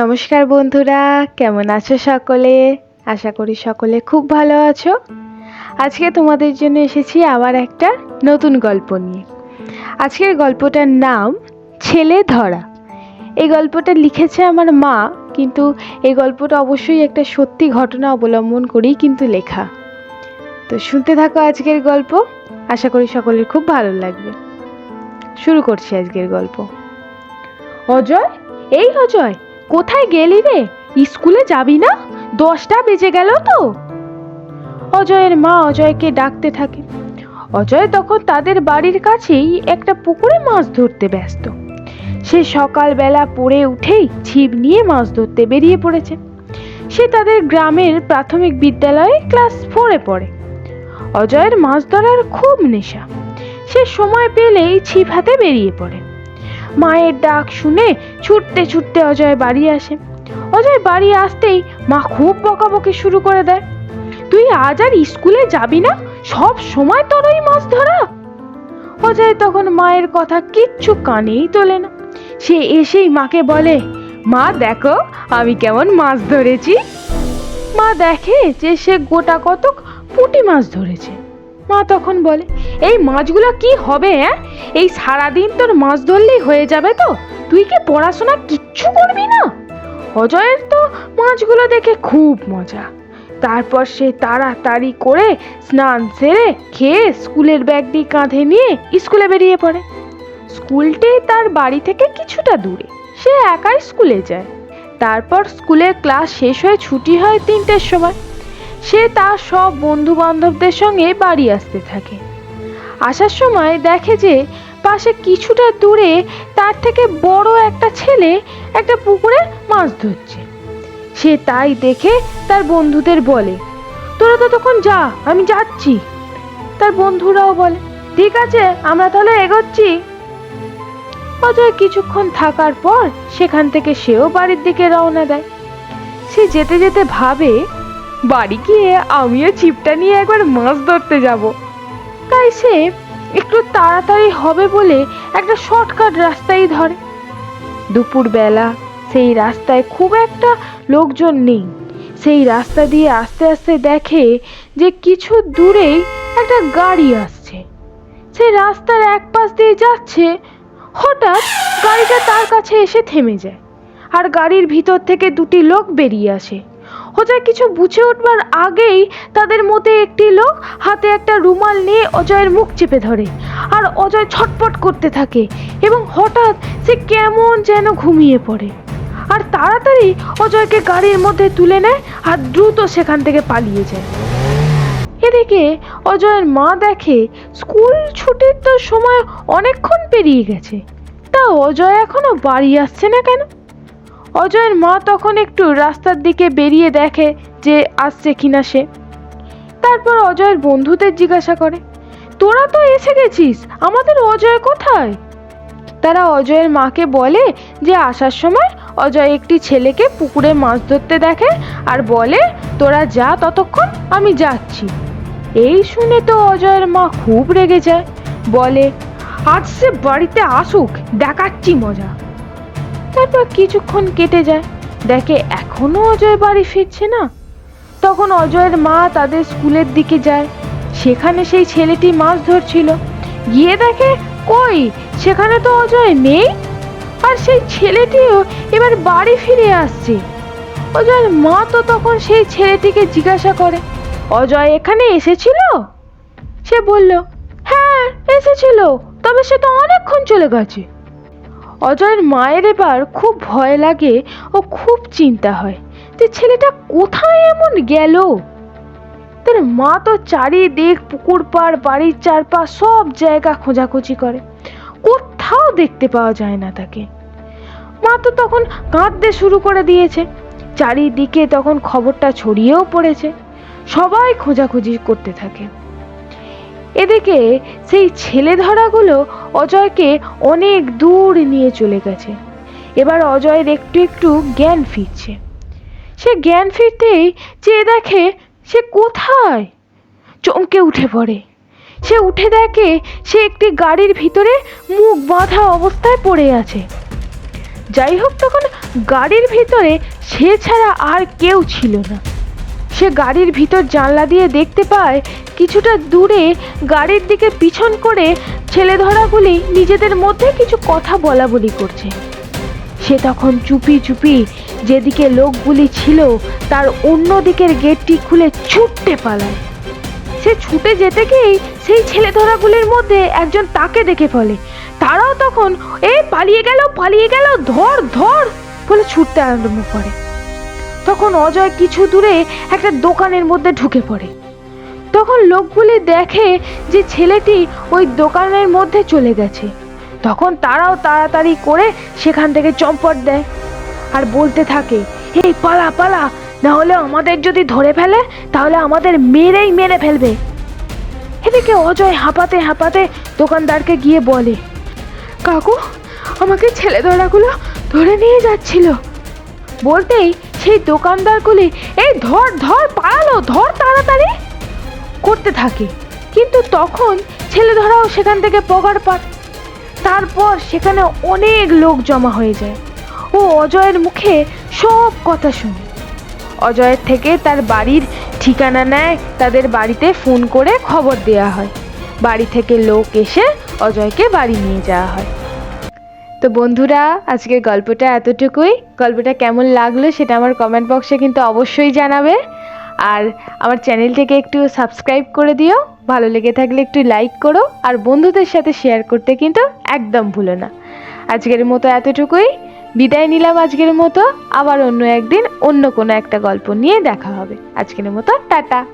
নমস্কার বন্ধুরা, কেমন আছো সকলে? আশা করি সকলে খুব ভালো আছো। আজকে তোমাদের জন্য এসেছি আবার একটা নতুন গল্প নিয়ে। আজকের গল্পটার নাম, ছেলে ধরা। এই গল্পটা লিখেছে আমার মা, কিন্তু এই গল্পটা অবশ্যই একটা সত্যি ঘটনা অবলম্বন করেই কিন্তু লেখা। তো শুনতে থাকো আজকের গল্প, আশা করি সকলের খুব ভালো লাগবে। শুরু করছি আজকের গল্প। অজয়? এই অজয় কোথায় গেলি রে? স্কুলে যাবি না? দশটা বেজে গেল তো। অজয়ের মা অজয়কে ডাকতে থাকে। অজয় তখন তাদের বাড়ির কাছেই একটা পুকুরে মাছ ধরতে ব্যস্ত। সে সকালবেলা পড়ে উঠেই ছিপ নিয়ে মাছ ধরতে বেরিয়ে পড়েছে। সে তাদের গ্রামের প্রাথমিক বিদ্যালয়ে ক্লাস ফোরে পড়ে। অজয়ের মাছ ধরার খুব নেশা। সে সময় পেলেই ছিপ হাতে বেরিয়ে পড়ে। মায়ের ডাক শুনে ছুটতে ছুটতে অজয় বাড়ি আসে। অজয় বাড়ি আসতেই মা খুব বকাবকি শুরু করে দেয়। তুই আজ আর স্কুলে যাবি না? সব সময় তোর ওই মাছ ধরা? অজয় তখন মায়ের কথা কিচ্ছু কানেই তোলে না। সে এসেই মাকে বলে, মা, দেখো, আমি কেমন মাছ ধরেছি। মা দেখে যে সে গোটা কতক পুঁটি মাছ ধরেছে। মা তখন বলে, এই মাছগুলো কি হবে হ্যাঁ এই সারাদিন তোর মাছ ধরলেই হয়ে যাবে তো। তুই কি পড়াশোনা কিচ্ছু করবি না? অজয়ের তো মাছগুলো দেখে খুব মজা। তারপর সে তাড়াতাড়ি করে স্নান সেরে খেয়ে স্কুলের ব্যাগটি কাঁধে নিয়ে স্কুলে বেরিয়ে পড়ে। স্কুলটি তার বাড়ি থেকে কিছুটা দূরে। সে একাই স্কুলে যায়। তারপর স্কুলের ক্লাস শেষ হয়ে ছুটি হয় তিনটের সময়। সে তার সব বন্ধু বান্ধবদের সঙ্গে বাড়ি আসতে থাকে। আসার সময় দেখে যে পাশে কিছুটা দূরে তার থেকে বড় একটা ছেলে একটা পুকুরে মাছ ধরছে। সে তাই দেখে তার বন্ধুদের বলে, তোরা তো তখন যা, আমি যাচ্ছি। তার বন্ধুরাও বলে, ঠিক আছে, আমরা তাহলে এগোচ্ছি। অজয় কিছুক্ষণ থাকার পর সেখান থেকে সেও বাড়ির দিকে রওনা দেয়। সে যেতে যেতে ভাবে বাড়ি গিয়ে আমিও ছিপটা নিয়ে একবার মাছ ধরতে যাব। তাই সে একটু তাড়াতাড়ি হবে বলে একটা শর্টকাট রাস্তাই ধরে। দুপুরবেলা সেই রাস্তায় খুব একটা লোকজন নেই। সেই রাস্তা দিয়ে আস্তে আস্তে দেখে যে কিছু দূরেই একটা গাড়ি আসছে। সে রাস্তার এক পাশ দিয়ে যাচ্ছে, হঠাৎ গাড়িটা তার কাছে এসে থেমে যায়। আর গাড়ির ভিতর থেকে দুটি লোক বেরিয়ে আসে। অজয় কিছু বুঝে উঠবার আগেই তাদের মধ্যে একটি লোক হাতে একটা রুমাল নিয়ে অজয়ের মুখ চেপে ধরে আর অজয় ছটপট করতে থাকে এবং হঠাৎ সে কেমন যেন ঘুমিয়ে পড়ে। আর তাড়াতাড়ি অজয়কে গাড়ির মধ্যে তুলে নেয় আর দ্রুত সেখান থেকে পালিয়ে যায়। এদিকে অজয়ের মা দেখে স্কুল ছুটির তো সময় অনেকক্ষণ পেরিয়ে গেছে। তা অজয় এখনও বাড়ি আসছে না কেন? অজয়ের মা তখন একটু রাস্তার দিকে বেরিয়ে দেখে যে আসছে কিনা সে। তারপর অজয়ের বন্ধুদের জিজ্ঞাসা করে, তোরা তো এসে গেছিস, আমাদের অজয় কোথায়? তারা অজয়ের মাকে বলে যে আসার সময় অজয় একটি ছেলেকে পুকুরে মাছ ধরতে দেখে আর বলে, তোরা যা ততক্ষণ আমি যাচ্ছি। এই শুনে তো অজয়ের মা খুব রেগে যায়। বলে, আজ সে বাড়িতে আসুক, দেখাচ্ছি মজা। তারপর কিছুক্ষণ কেটে যায়। দেখে এখনও অজয় বাড়ি ফিরছে না। তখন অজয়ের মা তাদের স্কুলের দিকে যায়। সেখানে সেই ছেলেটি মাছ ধরছিল। গিয়ে দেখে, কই? সেখানে তো অজয় নেই। আর সেই ছেলেটিও এবার বাড়ি ফিরে আসছে। অজয়ের মা তো তখন সেই ছেলেটিকে জিজ্ঞাসা করে, অজয় এখানে এসেছিল? সে বলল হ্যাঁ এসেছিল। তবে সে তো অনেকক্ষণ চলে গেছে। অজয়ের মায়ের এবার খুব ভয় লাগে ও খুব চিন্তা হয় যে ছেলেটা কোথায় এমন গেল? তার মা তো চারিদিক পুকুর পাড়, বাড়ির চারপাশ সব জায়গা খোঁজাখুঁজি করে। কোথাও দেখতে পাওয়া যায় না তাকে। মা তো তখন কাঁদতে শুরু করে দিয়েছে। চারিদিকে তখন খবরটা ছড়িয়েও পড়েছে। সবাই খোঁজাখুঁজি করতে থাকে। এদিকে সেই ছেলে ধরাগুলো অজয়কে অনেক দূর নিয়ে চলে গেছে। এবার অজয়ের একটু একটু জ্ঞান ফিরছে। সে জ্ঞান ফিরতেই চেয়ে দেখে সে কোথায়? চমকে উঠে পড়ে। সে উঠে দেখে সে একটি গাড়ির ভিতরে মুখ বাঁধা অবস্থায় পড়ে আছে। যাই হোক তখন গাড়ির ভিতরে সে ছাড়া আর কেউ ছিল না। সে গাড়ির ভিতর জানলা দিয়ে দেখতে পায় কিছুটা দূরে গাড়ির দিকে পিছন করে ছেলে ধরাগুলি নিজেদের মধ্যে কিছু কথা বলা বলি করছে। সে তখন চুপি চুপি যেদিকে লোকগুলি ছিল তার অন্য দিকের গেটটি খুলে ছুটতে পালায়। সে ছুটে যেতে গিয়েই সেই ছেলে ধরাগুলির মধ্যে একজন তাকে দেখে ফেলে। তারাও তখন, এই পালিয়ে গেল পালিয়ে গেল, ধর ধর! বলে ছুটতে আরম্ভ করে। তখন অজয় কিছু দূরে একটা দোকানের মধ্যে ঢুকে পড়ে। তখন লোকগুলি দেখে যে ছেলেটি ওই দোকানের মধ্যে চলে গেছে। তখন তারাও তাড়াতাড়ি করে সেখান থেকে চম্পট দেয় আর বলতে থাকে এই পালা পালা, না হলে আমাদের যদি ধরে ফেলে, তাহলে আমাদের মেরেই মেরে ফেলবে। এদিকে অজয় হাঁপাতে হাঁপাতে দোকানদারকে গিয়ে বলে, কাকু, আমাকে ছেলে ধরাগুলো ধরে নিয়ে যাচ্ছিল। বলতেই সেই দোকানদারগুলি এই ধর ধর, পালালো, ধর তাড়াতাড়ি। করতে থাকে। কিন্তু তখন ছেলে ধরাও সেখান থেকে পগার পাট তারপর সেখানে অনেক লোক জমা হয়ে যায়। ও অজয়ের মুখে সব কথা শুনে। অজয়ের থেকে তার বাড়ির ঠিকানা নেয়, তাদের বাড়িতে ফোন করে খবর দেওয়া হয়। বাড়ি থেকে লোক এসে অজয়কে বাড়ি নিয়ে যাওয়া হয়। তো বন্ধুরা, আজকের গল্পটা এতটুকুই। গল্পটা কেমন লাগল সেটা আমার কমেন্ট বক্সে কিন্তু অবশ্যই জানাবে। আর আমার চ্যানেলটাকে একটু সাবস্ক্রাইব করে দিও। ভালো লেগে থাকলে একটু লাইক করো। আর বন্ধুদের সাথে শেয়ার করতে কিন্তু একদম ভুলো না। আজকের মতো এতটুকুই। বিদায় নিলাম আজকের মতো। আবার অন্য একদিন অন্য কোনো একটা গল্প নিয়ে দেখা হবে। আজকের মতো টাটা।